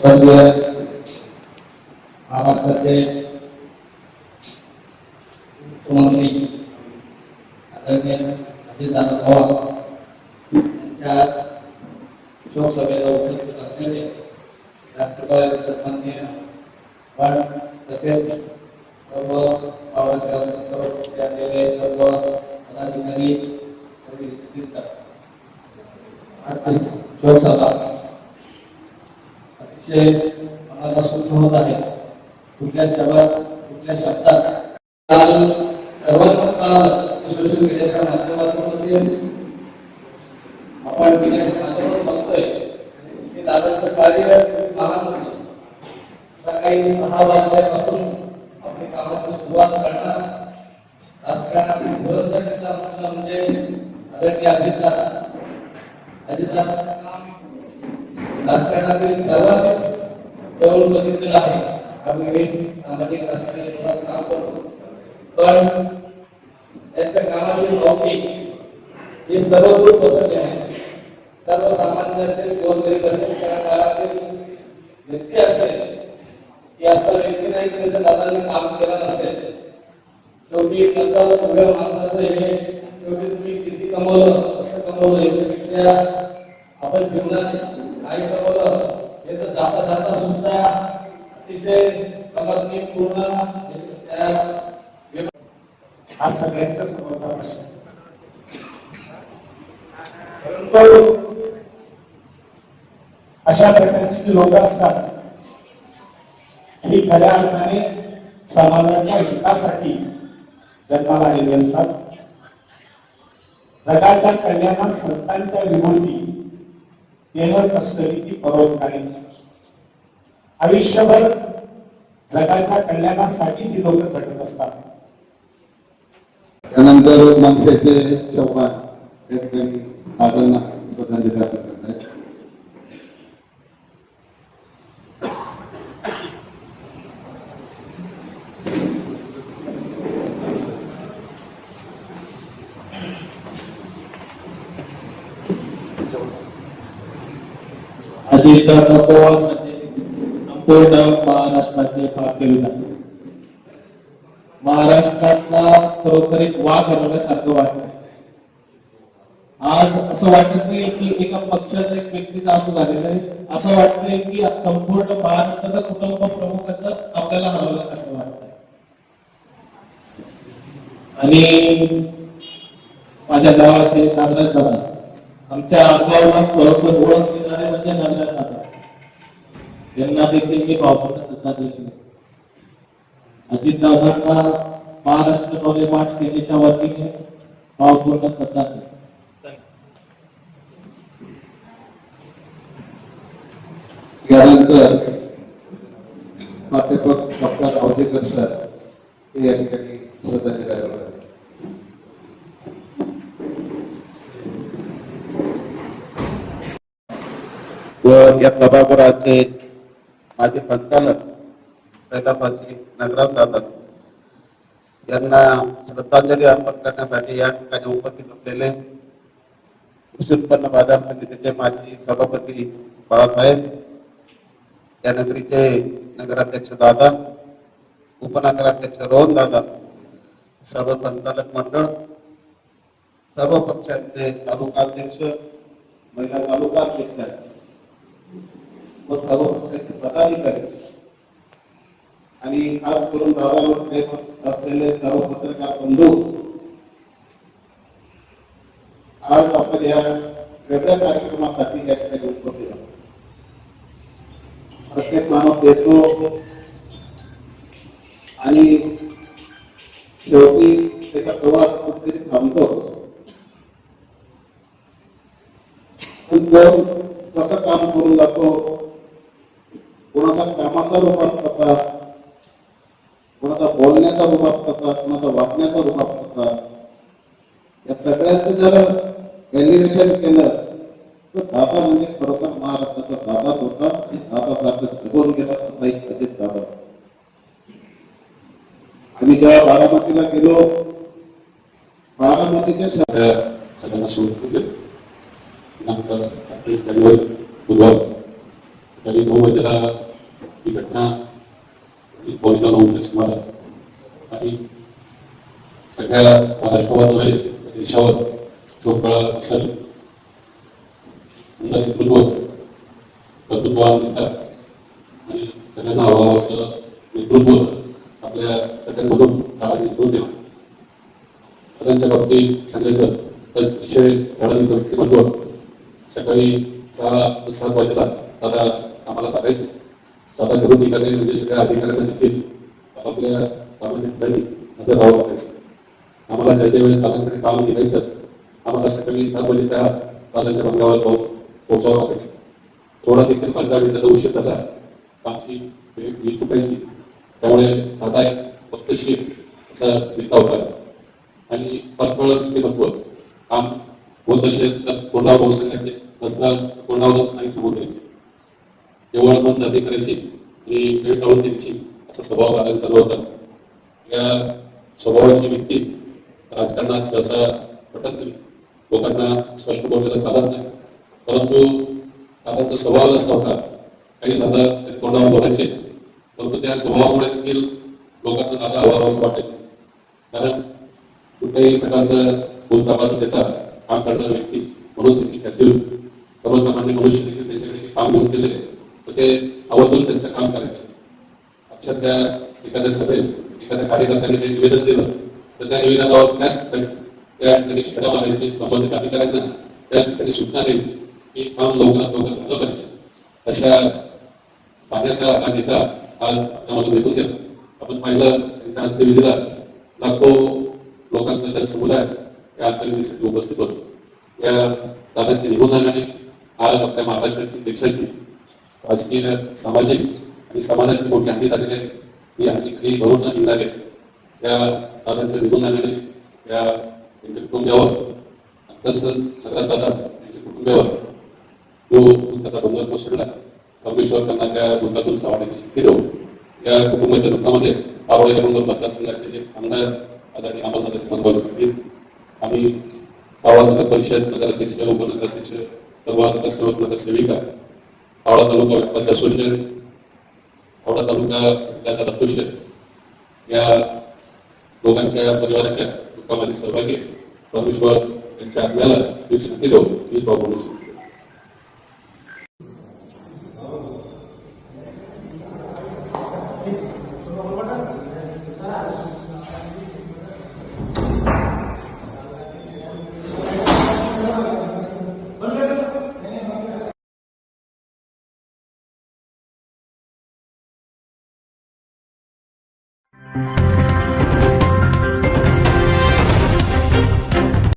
स्वर्गीय महाराष्ट्राचे मुख्यमंत्री आदरणीय अजितदादा पवार यांच्या शोकसभेला उपस्थित असलेले राष्ट्रपती सन्माननीय पण तसेच सर्व भावाच्या सर्व असलेले सर्व पदाधिकारी सर्व उपस्थित आज शोकसभा अतिशय मनाला सुख होत आहे. कुठल्या शब्दात कुठल्या शब्दात सर्वांना काल सोशल मीडियाच्या माध्यमातून आपण मीडियाच्या माध्यमातून बघतोय. की दादाचं कार्य महान होते सकाळी सहा वाजल्यापासून आपली कामाची सुरुवात करणार. राजकारणातील धोरणचा म्हटलं म्हणजे आदरणीय अजितदादा. अजितदादा राजकारणातील जवळ बघितलेलं आहे. आम्ही वेळ सामाजिक राजकारणी सुद्धा काम करतो. पण त्यांच्या कामाचे पावती हे सर्व दूर पसरले आहे सर्वसामान्य असेल कोण तरी त्या काळातील व्यक्ती असेल की असा व्यक्ती नाही की त्याच्या दादाने काम केलं नसेल. शेवटी नंतर उभ्या माणसाचं हे शेवटी तुम्ही किती कमवलं कसं कमवलं याच्यापेक्षा आपण जीवनात काही कमवलं हे तर जाता जाता सुद्धा अतिशय कमतनी पूर्ण हा सगळ्यांच्या समोरचा प्रश्न आहे. परंतु अशा प्रकारची लोक असतात ही खऱ्या अर्थाने समाजाच्या हितासाठी जन्माला आलेली असतात जगाच्या कल्याणात संतांच्या विभूती देह असलेली ती परोपकारी. आयुष्यभर जगाच्या कल्याणासाठी जी लोक झटत असतात. त्यानंतर मनसेचे चव्हाण या ठिकाणी दादांना श्रद्धांजली अर्पण करत आहेत संपूर्ण महाराष्ट्राचे महाराष्ट्रातला खरोखर एक वाद हरवल्यासारखं वाटत आज असं वाटत नाही की एका पक्षाचा एक व्यक्तीचा असं झालेलं आहे. असं वाटतंय की संपूर्ण महाराष्ट्राचा कुटुंब प्रमुखाचं आपल्याला हरवल्यासारखं वाटत आणि माझ्या गावाचे नागराज दादा आमच्या अनुभवाला खरोखर ओळख देणारे म्हणजे नव्या दादा त्यांना देखील मी भावपूर्ण सत्ता दिली अजित दादांना महाराष्ट्र नवले माठ सेनेच्या वतीने भावपूर्ण सत्ता दिली यानंतर प्राध्यापक डॉक्टर अवधेकर सर हे या ठिकाणी श्रद्धांजली अर्पण करत आहेत. व या सभागृहाचे माझे संचालक कैलासाची नगराव दादा यांना श्रद्धांजली अर्पण करण्यासाठी या ठिकाणी उपस्थित असलेले कृषी उत्पन्न बाजार समितीचे माजी सभापती बाळासाहेब या नगरीचे नगराध्यक्ष दादा उपनगराध्यक्ष रोहन दादा सर्व संचालक मंडळ सर्व पक्षांचे तालुकाध्यक्ष महिला तालुका अध्यक्ष व सर्व पक्षाचे पदाधिकारी आणि खास करून दादावर असलेले सर्व पत्रकार बंधू आज आपण या वेगळ्या कार्यक्रमासाठी या ठिकाणी उपस्थित आहोत. प्रत्येक माणूस येतो आणि शेवटी त्याचा प्रवास कुठेतरी थांबतो पण कोण कसं काम करून जातो कोणाचा कामाचा रूपात कसा कोणाचा बोलण्याचा रूपात कसा कोणाचा वागण्याचा रूपात कसा या सगळ्याचं जर व्हॅल्युएशन केलं तर दादा म्हणजे खरोखर महाराष्ट्राचा दादाच होता आणि दादासारखं जगून गेला तसा एक अजित दादा आम्ही जेव्हा बारामतीला गेलो बारामतीच्या श- त्या सगळ्यांना सुरू केले नंतर अठ्ठावीस जानेवारी बुधवार सकाळी नऊ वाजेला ही घटना पोलिसा नऊच्या सुमारास आणि सगळ्या महाराष्ट्रावर नव्हे देशावर शोकळा असेल नेतृत्व कर्तृत्वान आणि सगळ्यांना हवं असं नेतृत्व आपल्या सगळ्यांमधून काळात निघून दिला सगळ्यांच्या बाबतीत सांगायचं तर विषय घडायचं व्यक्तिमत्व सकाळी सहा सात वाजेला दादा आम्हाला टाकायचे दादा घरून निघाले म्हणजे सगळ्या अधिकाऱ्यांना देखील आपापल्या कामाच्या हजर राहावं लागायचं आम्हाला ज्या ज्या वेळेस दादांकडे काम निघायचं आम्हाला सकाळी सात वाजेच्या दादांच्या बंगल्यावर पाहून पोहोचावं लागायचं. थोडा देखील पंधरा मिनिटाचा उशीर झाला कामची वेळ वेळ चुकायची. त्यामुळे आता एक पद्धतशीर असा नेता होता. आणि पटकळ व्यक्तिमत्व काम होत असेल तर कोणावर पोहोचण्याचे नसणार कोणावर नाही समोर द्यायचे केवळ मन करायची आणि वेळ काढून द्यायची. असा स्वभाव लागायला चालू होता. या स्वभावाची व्यक्ती राजकारणात सहसा पटत नाही. लोकांना स्पष्ट बोलायला चालत नाही. परंतु दादाचा स्वभाव असा होता. काही दादा ते तोंडावर बोलायचे. परंतु त्या स्वभावामुळे देखील लोकांना दादा हवा असं वाटेल. कारण कुठल्याही प्रकारचं भूलताबा देता काम करणारा व्यक्ती म्हणून त्यांनी त्यातील सर्वसामान्य मनुष्य देखील त्यांच्याकडे काम घेऊन केले ते आवर्जून त्यांचं काम करायचे. अक्षरशः एखाद्या सभेत एखाद्या कार्यकर्त्याने जे निवेदन दिलं तर त्या निवेदनावर त्याच ठिकाणी त्या ठिकाणी मारायचे संबंधित अधिकाऱ्यांना त्याच ठिकाणी सूचना द्यायची की काम लवकरात लवकर झालं पाहिजे. अशा पाण्याचा हा नेता आज आपल्यामधून भेटून गेला. आपण पाहिलं त्यांच्या अंत्यविधीला लाखो लोकांचा त्या समुदाय या अंत्यविधीसाठी उपस्थित होतो. या दादाची निघून आणि आज आपल्या महाराष्ट्रातील देशाची राजकीय सामाजिक आणि समाजाची मोठी हानी झालेली आहे. ही हानी कधी भरून न निघणारे त्या दादांच्या निघून जाण्याने त्या त्यांच्या कुटुंबियावर तसंच नगरात दादा त्यांच्या कुटुंबियावर तो त्याचा डोंगर कोसळला परमेश्वर त्यांना त्या दुःखातून सावरण्याची शक्ती देऊ या कुटुंबाच्या दुःखामध्ये आवडलेल्या डोंगर मतदारसंघाचे जे आमदार आदरणीय अमरनाथ मनोहर पाटील आम्ही गावात नगर परिषद नगराध्यक्ष उपनगराध्यक्ष सर्व नगरसेवक नगरसेविका हावडा तालुका उत्पन्न असोसिएशन हावडा तालुका विद्यार्थी असोसिएशन या दोघांच्या परिवाराच्या दुःखामध्ये सहभागी परमेश्वर त्यांच्या आत्म्याला ही शक्ती देऊ हीच बाबू